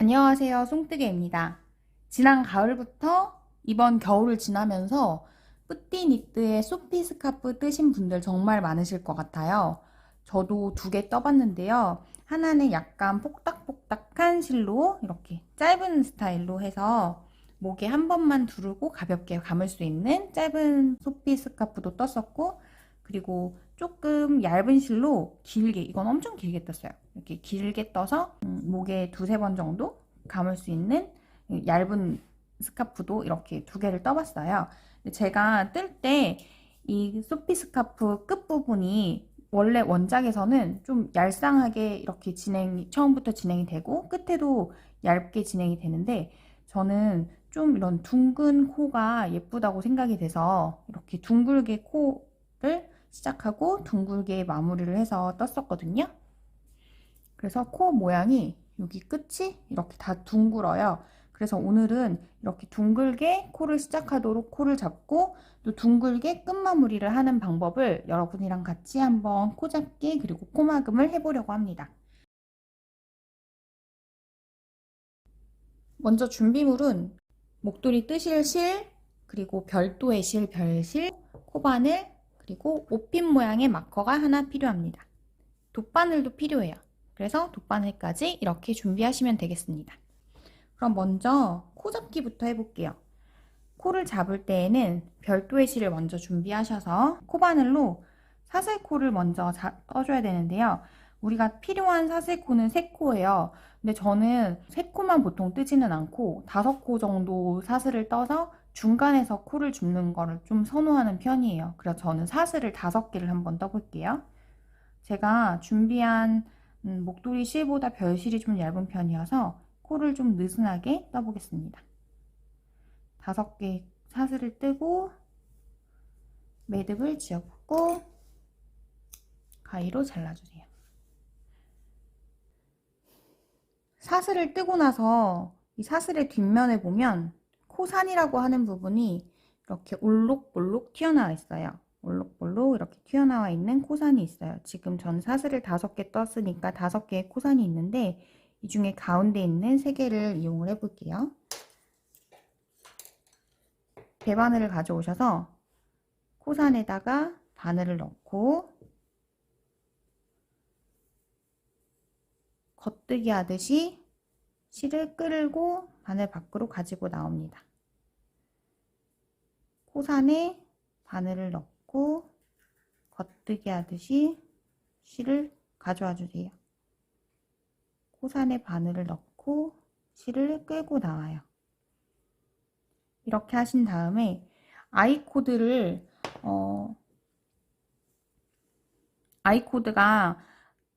안녕하세요. 송뜨개입니다. 지난 가을부터 이번 겨울을 지나면서 뿌띠 니트에 소피 스카프 뜨신 분들 정말 많으실 것 같아요. 저도 두 개 떠봤는데요. 하나는 약간 폭닥폭닥한 실로 이렇게 짧은 스타일로 해서 목에 한 번만 두르고 가볍게 감을 수 있는 짧은 소피 스카프도 떴었고 그리고 조금 얇은 실로 길게 이건 엄청 길게 떴어요. 이렇게 길게 떠서 음, 목에 두세 번 정도 감을 수 있는 얇은 스카프도 이렇게 두 개를 떠봤어요. 제가 뜰 때 이 소피 스카프 끝부분이 원래 원작에서는 좀 얄쌍하게 이렇게 진행이 처음부터 진행이 되고 끝에도 얇게 진행이 되는데 저는 좀 이런 둥근 코가 예쁘다고 생각이 돼서 이렇게 둥글게 코를 시작하고 둥글게 마무리를 해서 떴었거든요. 그래서 코 모양이 여기 끝이 이렇게 다 둥글어요. 그래서 오늘은 이렇게 둥글게 코를 시작하도록 코를 잡고 또 둥글게 끝 마무리를 하는 방법을 여러분이랑 같이 한번 코 잡기 그리고 코막음을 해보려고 합니다. 먼저 준비물은 목도리 뜨실 실, 그리고 별도의 실, 별실, 코바늘, 그리고 옷핀 모양의 마커가 하나 필요합니다. 돗바늘도 필요해요. 그래서 돗바늘까지 이렇게 준비하시면 되겠습니다. 그럼 먼저 코 잡기부터 해볼게요. 코를 잡을 때에는 별도의 실을 먼저 준비하셔서 코바늘로 사슬코를 먼저 떠줘야 되는데요. 우리가 필요한 사슬코는 3코예요. 근데 저는 3코만 보통 뜨지는 않고 5코 정도 사슬을 떠서 중간에서 코를 줍는 거를 좀 선호하는 편이에요. 그래서 저는 사슬을 5개를 한번 떠볼게요. 제가 준비한 음, 목도리 실보다 별실이 좀 얇은 편이어서 코를 좀 느슨하게 떠보겠습니다. 5개 사슬을 뜨고 매듭을 지어보고 가위로 잘라주세요. 사슬을 뜨고 나서 이 사슬의 뒷면에 보면 코산이라고 하는 부분이 이렇게 올록볼록 튀어나와 있어요. 올록볼록 이렇게 튀어나와 있는 코산이 있어요. 지금 전 사슬을 다섯 개 떴으니까 다섯 개의 코산이 있는데 이 중에 가운데 있는 세 개를 이용을 해볼게요. 배바늘을 가져오셔서 코산에다가 바늘을 넣고 겉뜨기 하듯이 실을 끌고 바늘 밖으로 가지고 나옵니다. 코산에 바늘을 넣고 겉뜨기 하듯이 실을 가져와 주세요. 코산에 바늘을 넣고 실을 끌고 나와요. 이렇게 하신 다음에 아이코드를 어, 아이코드가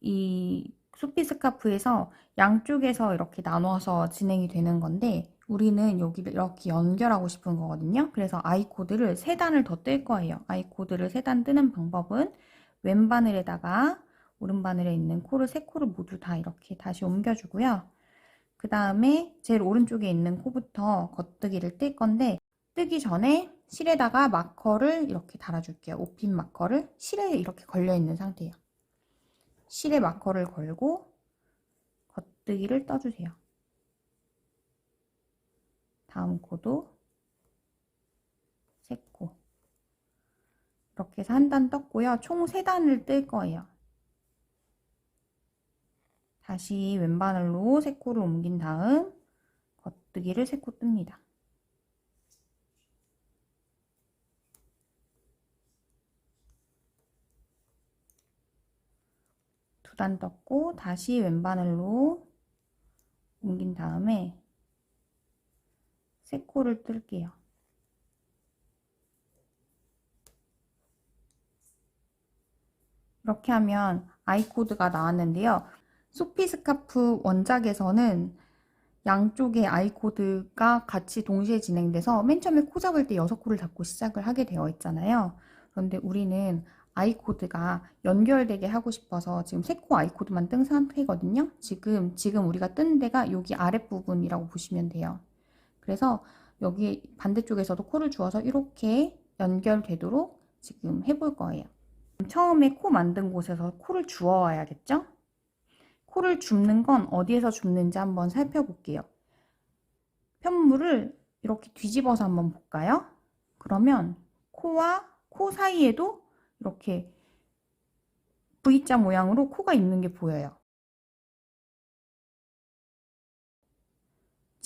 이 소피 스카프에서 양쪽에서 이렇게 나눠서 진행이 되는 건데 우리는 여기를 이렇게 연결하고 싶은 거거든요. 그래서 아이코드를 세 단을 더 뜰 거예요. 아이코드를 세단 뜨는 방법은 왼 바늘에다가 오른 바늘에 있는 코를 세 코를 모두 다 이렇게 다시 옮겨주고요. 그 다음에 제일 오른쪽에 있는 코부터 겉뜨기를 뜰 건데 뜨기 전에 실에다가 마커를 이렇게 달아줄게요. 옷핀 마커를 실에 이렇게 걸려있는 상태예요. 실에 마커를 걸고 겉뜨기를 떠주세요. 다음 코도 세 코. 이렇게 해서 한 단 떴고요. 총 세 단을 뜰 거예요. 다시 왼바늘로 세 코를 옮긴 다음 겉뜨기를 세코 뜹니다. 두 단 떴고 다시 왼바늘로 옮긴 다음에 세 코를 뜰게요. 이렇게 하면 아이코드가 나왔는데요. 소피 스카프 원작에서는 양쪽의 아이코드가 같이 동시에 진행돼서 맨 처음에 코 잡을 때 6코를 잡고 시작을 하게 되어 있잖아요. 그런데 우리는 아이코드가 연결되게 하고 싶어서 지금 3코 아이코드만 뜬 상태거든요. 지금, 지금 우리가 뜬 데가 여기 아랫부분이라고 보시면 돼요. 그래서 여기 반대쪽에서도 코를 주어서 이렇게 연결되도록 지금 해볼 거예요. 처음에 코 만든 곳에서 코를 주어 와야겠죠? 코를 줍는 건 어디에서 줍는지 한번 살펴볼게요. 편물을 이렇게 뒤집어서 한번 볼까요? 그러면 코와 코 사이에도 이렇게 V자 모양으로 코가 있는 게 보여요.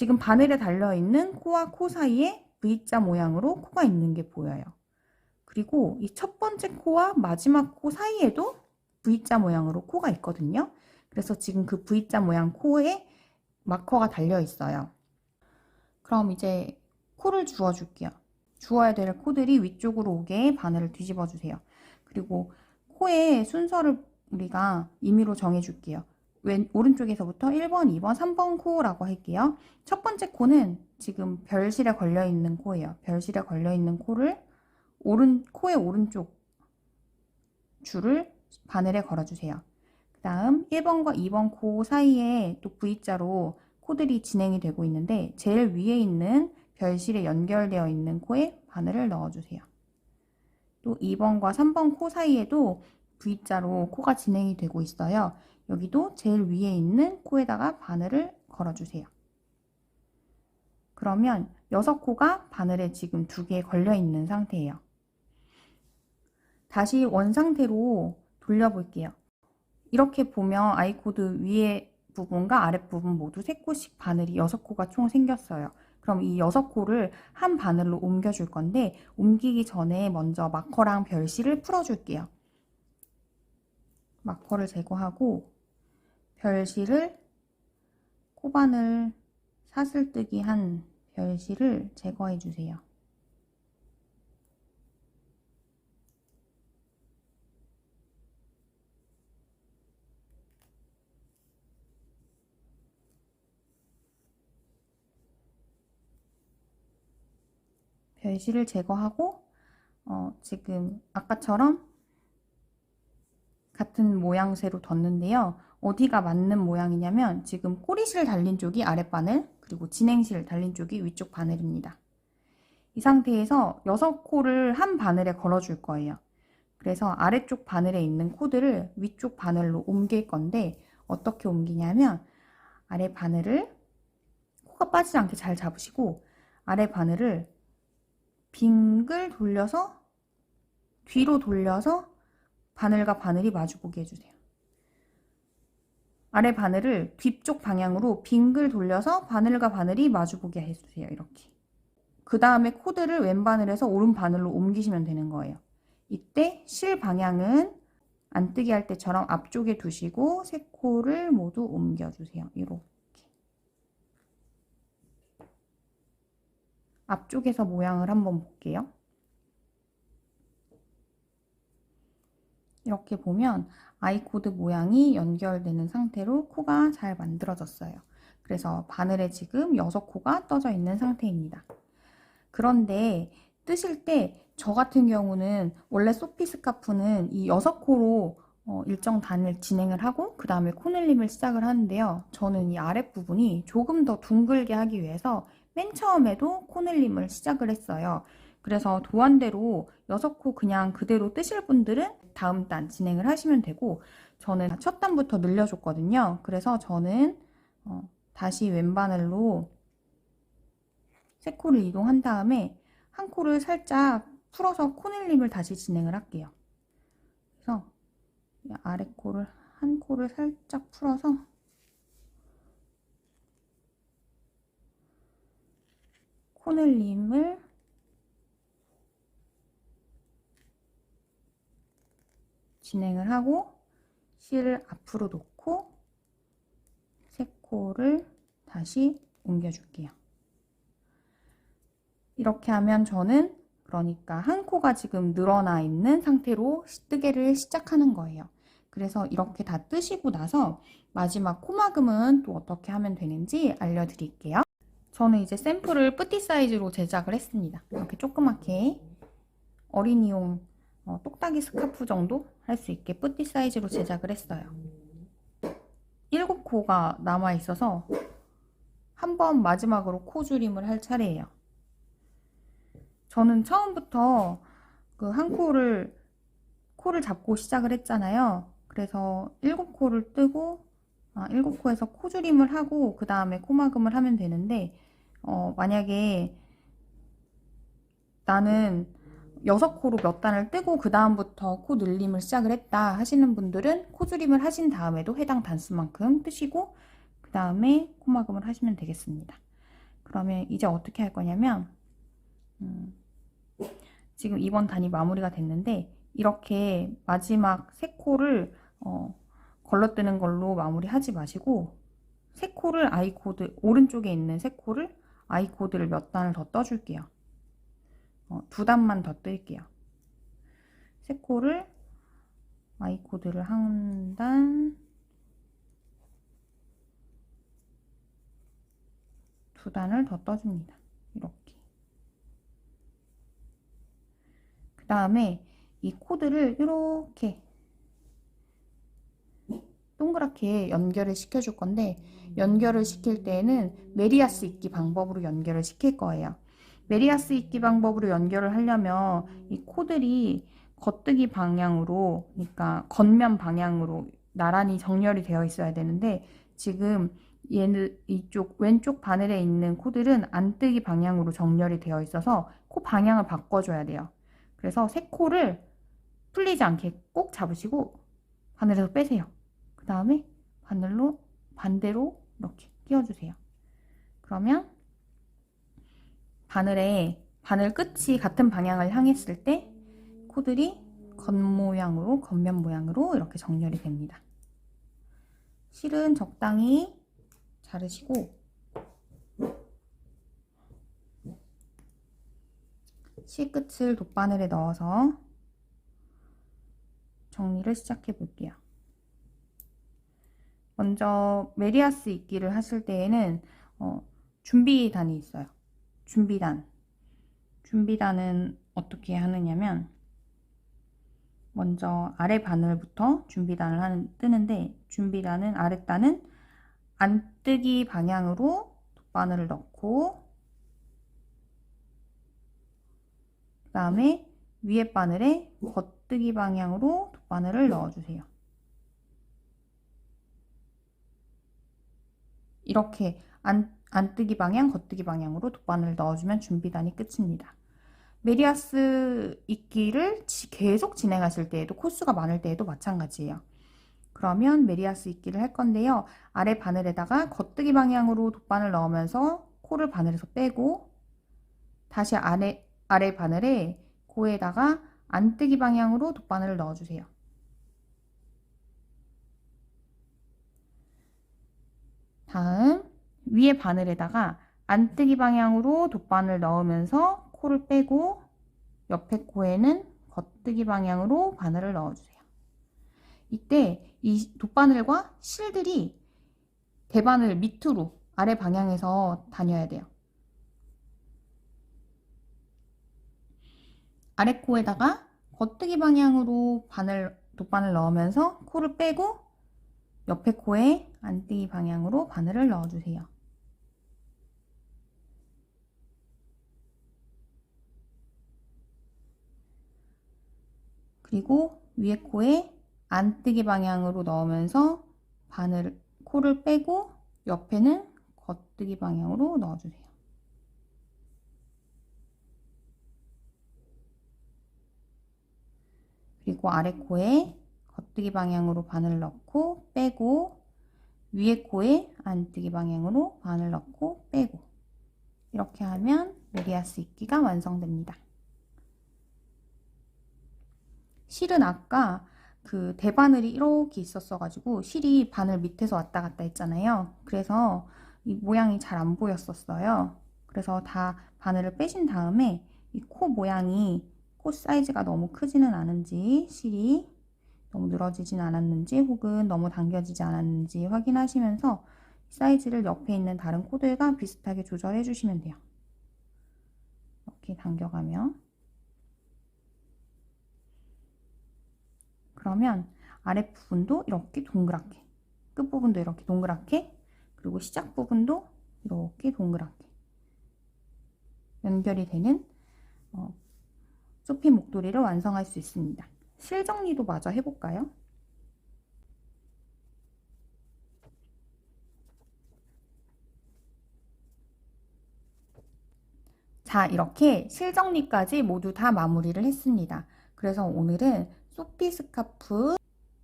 지금 바늘에 달려있는 코와 코 사이에 V자 모양으로 코가 있는 게 보여요. 그리고 이 첫 번째 코와 마지막 코 사이에도 V자 모양으로 코가 있거든요. 그래서 지금 그 V자 모양 코에 마커가 달려 있어요. 그럼 이제 코를 주워 줄게요. 주워야 될 코들이 위쪽으로 오게 바늘을 뒤집어 주세요. 그리고 코의 순서를 우리가 임의로 정해 줄게요. 왼, 오른쪽에서부터 1번, 2번, 3번 코라고 할게요. 첫 번째 코는 지금 별실에 걸려있는 코예요. 별실에 걸려있는 코를 오른, 코의 오른쪽 줄을 바늘에 걸어주세요. 그 다음 1번과 2번 코 사이에 또 V자로 코들이 진행이 되고 있는데 제일 위에 있는 별실에 연결되어 있는 코에 바늘을 넣어주세요. 또 2번과 3번 코 사이에도 V자로 코가 진행이 되고 있어요. 여기도 제일 위에 있는 코에다가 바늘을 걸어주세요. 그러면 6코가 바늘에 지금 두 개 걸려 있는 상태예요. 다시 원 상태로 돌려볼게요. 이렇게 보면 아이코드 위에 부분과 아랫부분 모두 3코씩 바늘이 6코가 총 생겼어요. 그럼 이 6코를 한 바늘로 옮겨줄 건데 옮기기 전에 먼저 마커랑 별실을 풀어줄게요. 마커를 제거하고 별실을 코바늘 사슬뜨기 한 별실을 제거해 주세요. 별실을 제거하고 어, 지금 아까처럼 같은 모양새로 뒀는데요. 어디가 맞는 모양이냐면 지금 꼬리실 달린 쪽이 아랫바늘 그리고 진행실 달린 쪽이 위쪽 바늘입니다. 이 상태에서 6코를 한 바늘에 걸어줄 거예요. 그래서 아래쪽 바늘에 있는 코들을 위쪽 바늘로 옮길 건데 어떻게 옮기냐면 아래 바늘을 코가 빠지지 않게 잘 잡으시고 아래 바늘을 빙글 돌려서 뒤로 돌려서 바늘과 바늘이 마주보게 해주세요. 아래 바늘을 뒤쪽 방향으로 빙글 돌려서 바늘과 바늘이 마주보게 해주세요. 이렇게. 그 다음에 코드를 왼 바늘에서 오른 바늘로 옮기시면 되는 거예요. 이때 실 방향은 안뜨기 할 때처럼 앞쪽에 두시고 세 코를 모두 옮겨주세요. 이렇게. 앞쪽에서 모양을 한번 볼게요. 이렇게 보면 아이코드 모양이 연결되는 상태로 코가 잘 만들어졌어요. 그래서 바늘에 지금 6코가 떠져 있는 상태입니다. 그런데 뜨실 때 저 같은 경우는 원래 소피 스카프는 이 6코로 어, 일정 단을 진행을 하고 그 다음에 코넬림을 시작을 하는데요. 저는 이 아랫부분이 조금 더 둥글게 하기 위해서 맨 처음에도 코넬림을 시작을 했어요. 그래서 도안대로 6코 그냥 그대로 뜨실 분들은 다음 단 진행을 하시면 되고 저는 첫 단부터 늘려줬거든요. 그래서 저는 어, 다시 왼바늘로 세 코를 이동한 다음에 한 코를 살짝 풀어서 코넬림을 다시 진행을 할게요. 그래서 아래 코를 한 코를 살짝 풀어서 코넬림을 진행을 하고 실을 앞으로 놓고 세 코를 다시 옮겨줄게요. 이렇게 하면 저는 그러니까 한 코가 지금 늘어나 있는 상태로 뜨개를 시작하는 거예요. 그래서 이렇게 다 뜨시고 나서 마지막 코막음은 또 어떻게 하면 되는지 알려드릴게요. 저는 이제 샘플을 뿌띠 사이즈로 제작을 했습니다. 이렇게 조그맣게 어린이용 어, 똑딱이 스카프 정도 할 수 있게 뿌띠 사이즈로 제작을 했어요. 7코가 남아 있어서 한 번 마지막으로 코 줄임을 할 차례예요. 저는 처음부터 그 한 코를 코를 잡고 시작을 했잖아요. 그래서 7코를 뜨고 아, 7코에서 코 줄임을 하고 그 다음에 코막음을 하면 되는데 어, 만약에 나는 6코로 몇 단을 뜨고 그 다음부터 코 늘림을 시작을 했다 하시는 분들은 코줄임을 하신 다음에도 해당 단수만큼 뜨시고 그 다음에 코막음을 하시면 되겠습니다. 그러면 이제 어떻게 할 거냐면 음, 지금 이번 단이 마무리가 됐는데 이렇게 마지막 세 코를 어, 걸러뜨는 걸로 마무리하지 마시고 세 코를 아이코드 오른쪽에 있는 세 코를 아이코드를 몇 단을 더 떠줄게요. 어, 두 단만 더 뜰게요. 세 코를 아이코드를 한 단, 두 단을 더 떠줍니다. 이렇게. 그 다음에 이 코드를 이렇게 동그랗게 연결을 시켜줄 건데 연결을 시킬 때에는 메리아스 있기 방법으로 연결을 시킬 거예요. 메리아스 있기 방법으로 연결을 하려면 이 코들이 겉뜨기 방향으로 그러니까 겉면 방향으로 나란히 정렬이 되어 있어야 되는데 지금 얘는 이쪽 왼쪽 바늘에 있는 코들은 안뜨기 방향으로 정렬이 되어 있어서 코 방향을 바꿔줘야 돼요. 그래서 세 코를 풀리지 않게 꼭 잡으시고 바늘에서 빼세요. 그 다음에 바늘로 반대로 이렇게 끼워주세요. 그러면 바늘에 바늘 끝이 같은 방향을 향했을 때 코들이 겉모양으로 겉면 모양으로 이렇게 정렬이 됩니다. 실은 적당히 자르시고 실 끝을 돗바늘에 넣어서 정리를 시작해 볼게요. 먼저 메리아스 입기를 하실 때에는 어, 준비단이 있어요. 준비단. 준비단은 어떻게 하느냐면 먼저 아래 바늘부터 준비단을 하는, 뜨는데 준비단은 아랫단은 안뜨기 방향으로 돗바늘을 넣고 그 다음에 위에 바늘에 겉뜨기 방향으로 돗바늘을 넣어주세요. 이렇게 안, 안뜨기 방향, 겉뜨기 방향으로 돗바늘을 넣어주면 준비단이 끝입니다. 메리아스 입기를 계속 진행하실 때에도 코수가 많을 때에도 마찬가지예요. 그러면 메리아스 입기를 할 건데요. 아래 바늘에다가 겉뜨기 방향으로 돗바늘 넣으면서 코를 바늘에서 빼고 다시 아래, 아래 바늘에 고에다가 안뜨기 방향으로 돗바늘을 넣어주세요. 다음 위에 바늘에다가 안뜨기 방향으로 돗바늘 넣으면서 코를 빼고 옆에 코에는 겉뜨기 방향으로 바늘을 넣어주세요. 이때 이 돗바늘과 실들이 대바늘 밑으로 아래 방향에서 다녀야 돼요. 아래 코에다가 겉뜨기 방향으로 바늘 돗바늘 넣으면서 코를 빼고 옆에 코에 안뜨기 방향으로 바늘을 넣어주세요. 그리고 위에 코에 안뜨기 방향으로 넣으면서 바늘 코를 빼고 옆에는 겉뜨기 방향으로 넣어주세요. 그리고 아래 코에 겉뜨기 방향으로 바늘 넣고 빼고 위에 코에 안뜨기 방향으로 바늘 넣고 빼고 이렇게 하면 메리아스 입기가 완성됩니다. 실은 아까 그 대바늘이 이렇게 있었어 가지고 실이 바늘 밑에서 왔다 갔다 했잖아요. 그래서 이 모양이 잘 안 보였었어요. 그래서 다 바늘을 빼신 다음에 이 코 모양이 코 사이즈가 너무 크지는 않은지 실이 너무 늘어지진 않았는지 혹은 너무 당겨지지 않았는지 확인하시면서 사이즈를 옆에 있는 다른 코드가 비슷하게 조절해 주시면 돼요. 이렇게 당겨가며 그러면 아랫부분도 이렇게 동그랗게 끝부분도 이렇게 동그랗게 그리고 시작 부분도 이렇게 동그랗게 연결이 되는 어, 쇼핑 목도리를 완성할 수 있습니다. 실정리도 마저 해볼까요? 자 이렇게 실정리까지 모두 다 마무리를 했습니다. 그래서 오늘은 소피 스카프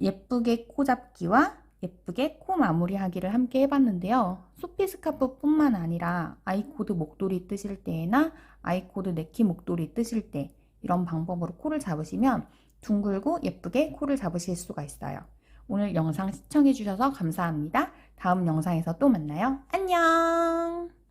예쁘게 코 잡기와 예쁘게 코 마무리하기를 함께 해봤는데요. 소피 스카프 뿐만 아니라 아이코드 목도리 뜨실 때나 아이코드 네키 목도리 뜨실 때 이런 방법으로 코를 잡으시면 둥글고 예쁘게 코를 잡으실 수가 있어요. 오늘 영상 시청해주셔서 감사합니다. 다음 영상에서 또 만나요. 안녕!